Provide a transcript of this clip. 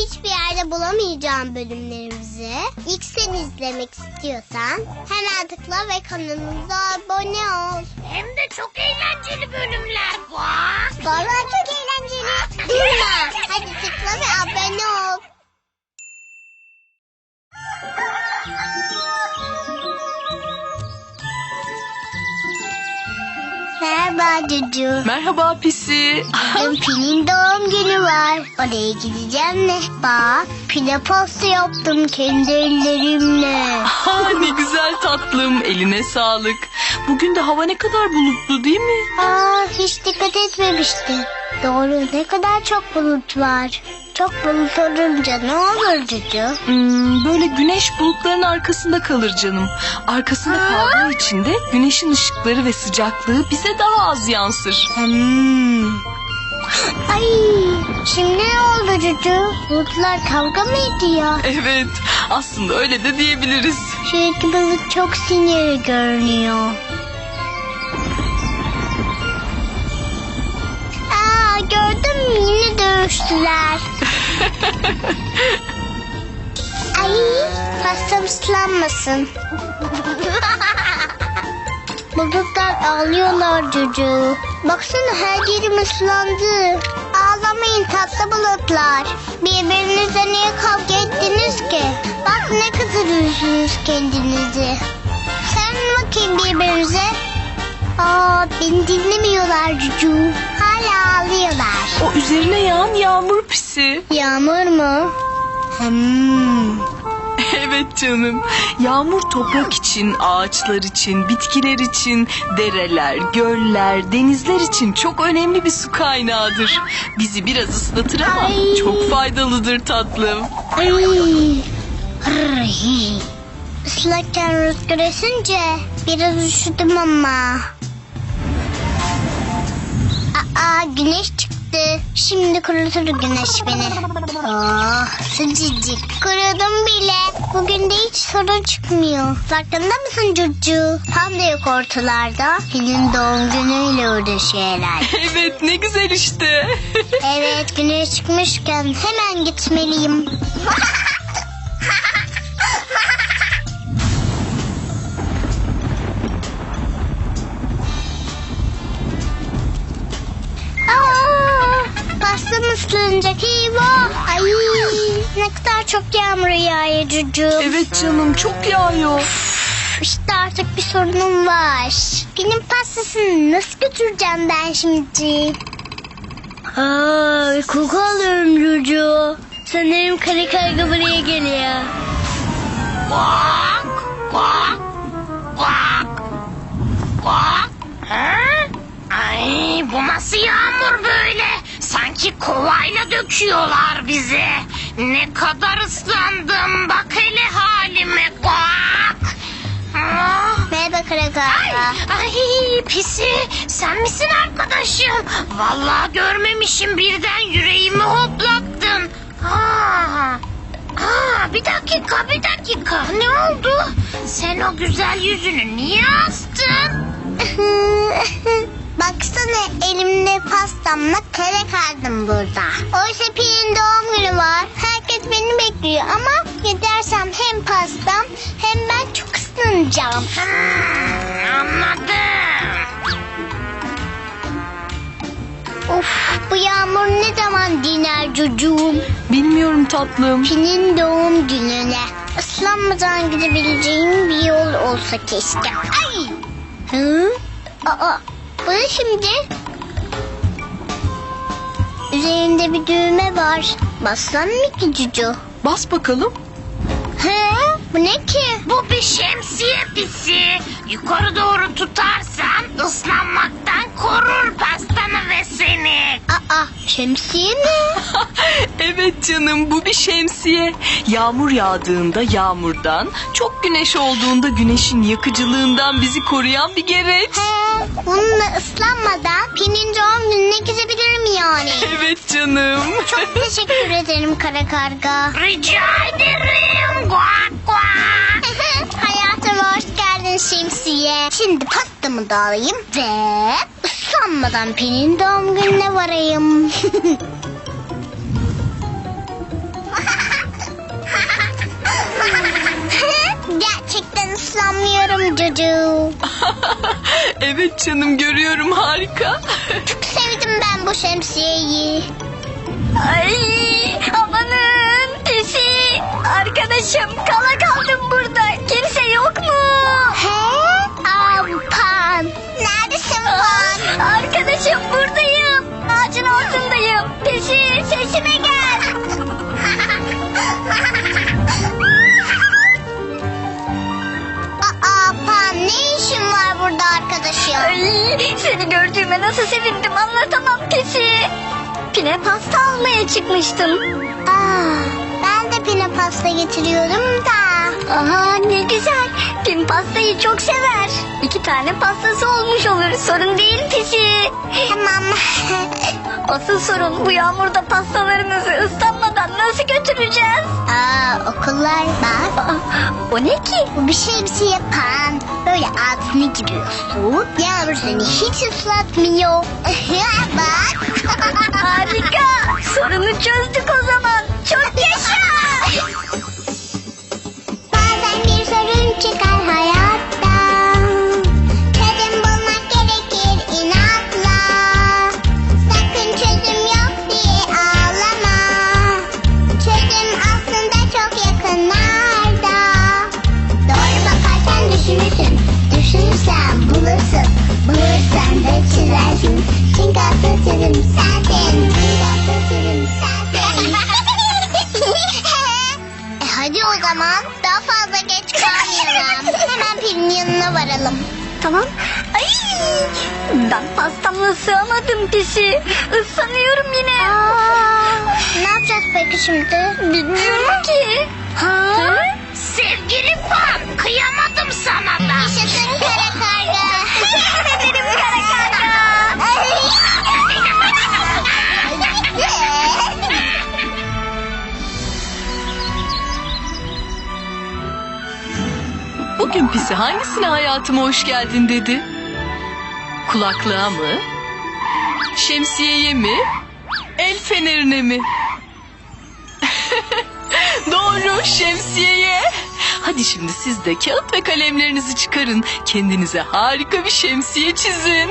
hiçbir yerde bulamayacağım bölümlerimizi ilk sen izlemek istiyorsan hemen tıkla ve kanalımıza abone ol. Hem de çok eğlenceli bölümler var. Vallahi çok eğlenceli. Durma. Hadi tıkla ve abone ol. Merhaba Cucu. Merhaba pisi. Bugün Pil'in doğum günü var. Oraya gideceğim de. Bak pile pasta yaptım kendi ellerimle. Ha ne güzel tatlım. Eline sağlık. Bugün de hava ne kadar bulutlu değil mi? Aa hiç dikkat etmemiştim. Doğru ne kadar çok bulut var. Çok bulut olunca ne olur Cucu? Hmm, böyle güneş bulutların arkasında kalır canım. Arkasında kaldığı için de güneşin ışıkları ve sıcaklığı bize daha az yansır. Hmm. Ay şimdi ne oldu Cucu? Bulutlar kavga mı ediyor? Evet aslında öyle de diyebiliriz. İki bulut çok sinirli görünüyor. Aa gördün mü yine dövüştüler. Ay pastam ıslanmasın. Bulutlar ağlıyorlar Cucu. Baksana her yerim ıslandı. Ağlamayın tatlı bulutlar. Birbirinizle niye kavga ettiniz ki? Bak ne kadar üzüyorsunuz kendinizi. Sen bakayım birbirinize. Aa beni dinlemiyorlar Cucu. Hala ağlıyorlar. O üzerine yağan yağmur pisi. Yağmur mu? Hmm. Evet canım. Yağmur toprak için, ağaçlar için, bitkiler için, dereler, göller, denizler için çok önemli bir su kaynağıdır. Bizi biraz ıslatır ama Ay. çok faydalıdır tatlım. Ay. Islakken rüzgar esince biraz üşüdüm ama. Aa güneş. Şimdi kurutur güneş beni. Oh sıcacık. Kurudum bile. Bugün de hiç sorun çıkmıyor. Farkında mısın Cucu? Tam da yok ortalarda. Senin doğum günüyle uğraşıyor herhalde. Evet ne güzel işte. Evet güneş çıkmışken hemen gitmeliyim. ıslanacak eyvah. Ay ne kadar çok yağmur yağıyor Cucu. evet canım çok yağıyor. İşte artık bir sorunum var. Benim pastasını nasıl götüreceğim ben şimdi? Ay koku alıyorum Cucu. Sanırım kare karga buraya geliyor. Guak, guak, guak, guak. Ha? Ay bu nasıl yağmur böyle? Sanki kovayla döküyorlar bizi. Ne kadar ıslandım. Bak hele halime. Guak. Ah. Merhaba kara Ay, ay pisi sen misin arkadaşım? Vallahi görmemişim birden yüreğimi hoplattın. Aa, aa, bir dakika bir dakika ne oldu? Sen o güzel yüzünü niye astın? Baksana elimde pastamla kare kardım burada. Oysa Pil'in doğum günü var. Herkes beni bekliyor ama gidersem hem pastam hem ben çok ıslanacağım. Hmm, anladım. Of bu yağmur ne zaman diner çocuğum? Bilmiyorum tatlım. Pil'in doğum gününe. Islanmadan gidebileceğim bir yol olsa keşke. Ay! Hı? Aa, bu ne şimdi? Üzerinde bir düğme var. Bassan mı ki Cucu? Bas bakalım. He? Bu ne ki? Bu bir şemsiye pisi. Yukarı doğru tutarsan ıslanmaktan korur pastanı ve seni. Aa, şemsiye mi? evet canım bu bir şemsiye. Yağmur yağdığında yağmurdan, çok güneş olduğunda güneşin yakıcılığından bizi koruyan bir gereç. He, ama onunla ıslanmadan Pin'in doğum gününe gidebilirim yani. Evet canım. Çok teşekkür ederim kara karga. Rica ederim. Guak guak. Hayatıma hoş geldin şemsiye. Şimdi pastamı da alayım ve ıslanmadan Pin'in doğum gününe varayım. Gerçekten ıslanmıyorum çocuğum evet canım görüyorum harika. Çok sevdim ben bu şemsiyeyi. Ay amanın pisi. Arkadaşım kala kaldım burada. Kimse arkadaşım? Ay, seni gördüğüme nasıl sevindim anlatamam Pisi. Pine pasta almaya çıkmıştım. Aa, ben de pine pasta getiriyorum da. Aha ne güzel. Pin pastayı çok sever. İki tane pastası olmuş olur. Sorun değil Pisi. Tamam. Asıl sorun bu yağmurda pastalarımızı ıslanmadan nasıl götüreceğiz? Aa, okullar bak. Aa, o ne ki? Bu bir şemsiye Pan. Böyle altına giriyorsun. Yağmur seni hiç ıslatmıyor. bak. Harika. Sorunu çözdük o zaman. Çok yaşa. Varalım. Tamam. Ay, ben pastamla sığamadım Pisi. Islanıyorum yine. Aa, ne yapacağız peki şimdi? Bilmiyorum ki. Ha? Sevgili Pan, kıyamadım sana da. Yaşasın kara karga. Benim kara karga. Pisi hangisine hayatıma hoş geldin dedi? Kulaklığa mı? Şemsiyeye mi? El fenerine mi? Doğru şemsiyeye. Hadi şimdi siz de kağıt ve kalemlerinizi çıkarın. Kendinize harika bir şemsiye çizin.